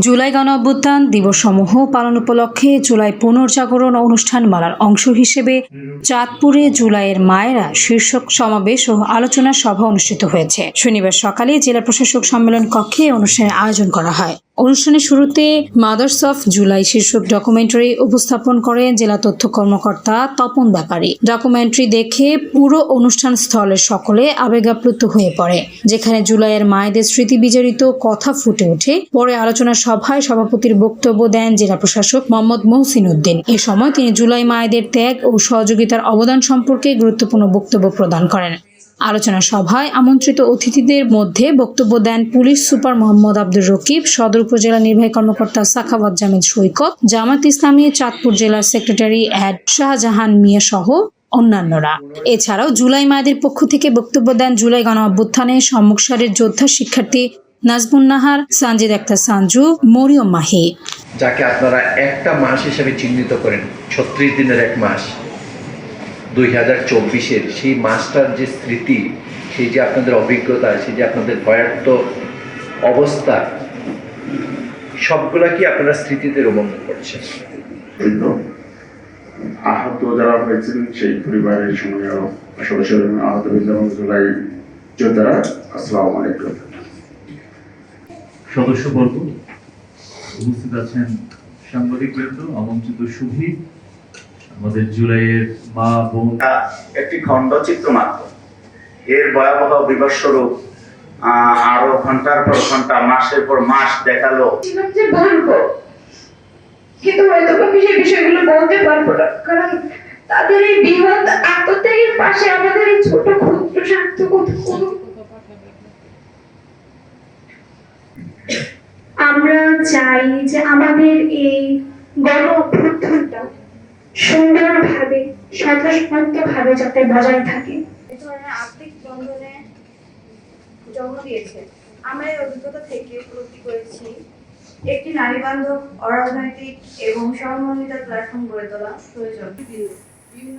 জুলাই গণ দিবস সমূহ পালন উপলক্ষে জুলাই পুনর্জাগরণ অনুষ্ঠান মালার অংশ হিসেবে চাঁদপুরে জুলাইয়ের মায়েরা শীর্ষক সমাবেশ ও আলোচনা সভা অনুষ্ঠিত হয়েছে। শনিবার সকালে জেলা প্রশাসক সম্মেলন কক্ষে অনুষ্ঠানের আয়োজন করা হয়। অনুষ্ঠানের শুরুতে মাদার্স অফ জুলাই শীর্ষক ডকুমেন্টারি উপস্থাপন করেন জেলা তথ্য কর্মকর্তা তপন ব্যাপারী। ডকুমেন্টারি দেখে পুরো অনুষ্ঠান স্থলের সকলে আবেগাপ্লুত হয়ে পড়ে, যেখানে জুলাইয়ের মায়েদের স্মৃতি বিজড়িত কথা ফুটে ওঠে। পরে আলোচনা সভায় সভাপতির বক্তব্য দেন জেলা প্রশাসক মোহাম্মদ মহসিন উদ্দিন। এ সময় তিনি জুলাই মায়েদের ত্যাগ ও সহযোগিতার অবদান সম্পর্কে গুরুত্বপূর্ণ বক্তব্য প্রদান করেন। আলোচনা সভায় আমন্ত্রিত অতিথিদের মধ্যে বক্তব্য দেন পুলিশ সুপার মোহাম্মদ আব্দুর রকিব, সদর উপজেলা নির্বাহী কর্মকর্তা সাখাওয়াত জামিদ সৈকত, জামাত ইসলামী চাঁদপুর জেলার সেক্রেটারি অ্যাড শাহজাহান মিয়া সহ অন্যান্যরা। এছাড়াও জুলাই মায়েদের পক্ষ থেকে বক্তব্য দেন জুলাই গণ অভ্যুত্থানে সম্মুখ সারির যোদ্ধা শিক্ষার্থী নাজমুন নাহার, সানজিদ আক্তার সানজু, মরিয়ম মাহি। যাকে আপনারা একটা মাস হিসেবে চিহ্নিত করেন, ছত্রিশ দিনের এক মাস। দুই হাজার চব্বিশের সেই মাসটার যে স্মৃতি সেই যে আপনাদের অভিজ্ঞতা সেই যে আপনাদের ভয়ার্থ অবস্থা সবগুলা কি আপনারা স্মৃতিতে রোমন্থন করছেন? আহত যারা হয়েছেন সেই পরিবারের সঙ্গে সদস্য এবং আহত জুলাই যোদ্ধারা আসসালামু আলাইকুম। সদস্যবর্গ উপস্থিত আছেন সাংবাদিক বৃন্দ আমন্ত্রিত সুধী আমাদের জুলাইয়ের মা বোন। একটি খণ্ডচিত্র মাত্র। এর ভয়াবহ বিবস্বরূপ আহ, আরও ঘণ্টার পর ঘণ্টা মাসের পর মাস দেখাল। কিন্তু হয়তো আমি সেই বিষয়গুলো বলতে পারব না। কারণ তাদের এই বৃহৎ আত্মত্যাগের পাশে আমাদের এই ছোট ক্ষুদ্র স্বার্থ আমরা চাই যে আমাদের এই গণ অভ্যুত্থানটা সুন্দরভাবে স্বতঃস্ফূর্তভাবে যাতে বজায় থাকে। এ ধরনের আর্থিক বন্ধনে জন্ম দিয়েছে। আমরা এই অভিজ্ঞতা থেকে উপলব্ধি করেছি একটি নারী বান্ধব অরাজনৈতিক এবং সমন্বিত প্ল্যাটফর্ম গড়ে তোলা প্রয়োজন। বিভিন্ন